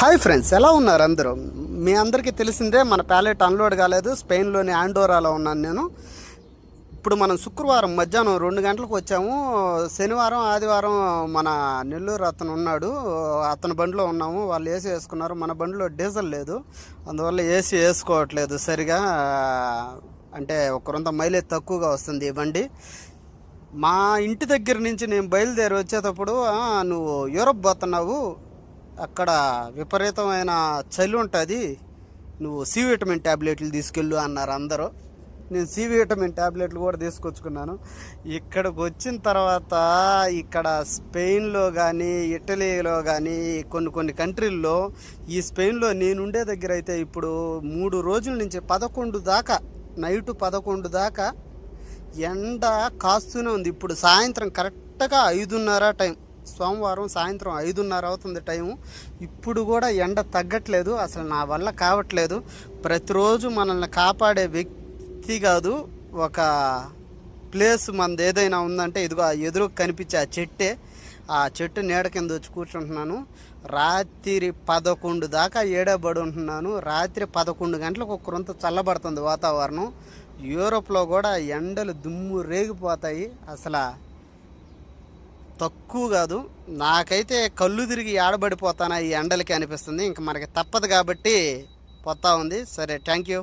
Hi friends ఎలా ఉన్నారు అందరూ? మీ అందరికీ తెలిసిందే మన ప్యాలెట్ అన్లోడ్ కాలేదు స్పెయిన్లోని ఆండోరాలో ఉన్నాను నేను. ఇప్పుడు మనం శుక్రవారం మధ్యాహ్నం రెండు గంటలకు వచ్చాము. శనివారం ఆదివారం మన నెల్లూరు అతను ఉన్నాడు. అతని బండిలో ఉన్నాము. వాళ్ళు ఏసీ వేసుకున్నారు. మన బండిలో డీజిల్ లేదు. అందువల్ల ఏసీ వేసుకోవట్లేదు సరిగా. అంటే ఒక రొంత మైలేజ్ తక్కువగా వస్తుంది ఈ బండి. మా ఇంటి దగ్గర నుంచి నేను బయలుదేరి వచ్చేటప్పుడు నువ్వు యూరప్ పోతున్నావు. అక్కడ విపరీతమైన చలి ఉంటుంది. నువ్వు సి విటమిన్ ట్యాబ్లెట్లు తీసుకెళ్ళు అన్నారు అందరూ. నేను సి విటమిన్ ట్యాబ్లెట్లు కూడా తీసుకొచ్చుకున్నాను. ఇక్కడికి వచ్చిన తర్వాత ఇక్కడ స్పెయిన్లో కానీ ఇటలీలో కానీ కొన్ని కొన్ని కంట్రీల్లో ఈ స్పెయిన్లో నేనుండే దగ్గర అయితే ఇప్పుడు మూడు రోజుల నుంచి పదకొండు దాకా నైటు పదకొండు దాకా ఎండ కాస్తూనే ఉంది. ఇప్పుడు సాయంత్రం కరెక్ట్గా ఐదున్నర టైం. సోమవారం సాయంత్రం ఐదున్నర అవుతుంది టైం ఇప్పుడు కూడా ఎండ తగ్గట్లేదు అసలు నా వల్ల కావట్లేదు. ప్రతిరోజు మనల్ని కాపాడే వ్యక్తి కాదు ఒక ప్లేస్ మనది ఏదైనా ఉందంటే ఇదిగో ఆ ఎదురు కనిపించే ఆ చెట్టే ఆ చెట్టు నీడ కింద వచ్చి కూర్చుంటున్నాను. రాత్రి పదకొండు దాకా ఏడబడి ఉంటున్నాను. రాత్రి పదకొండు గంటలకు ఒక రొంత చల్లబడుతుంది వాతావరణం. యూరోప్లో కూడా ఎండలు దుమ్ము రేగిపోతాయి. అసలు తక్కువ కాదు. నాకైతే కళ్ళు తిరిగి ఆడబడిపోతానా ఈ ఎండలకి అనిపిస్తుంది. ఇంక మనకి తప్పదు కాబట్టి పోతా ఉంది. సరే థ్యాంక్ యూ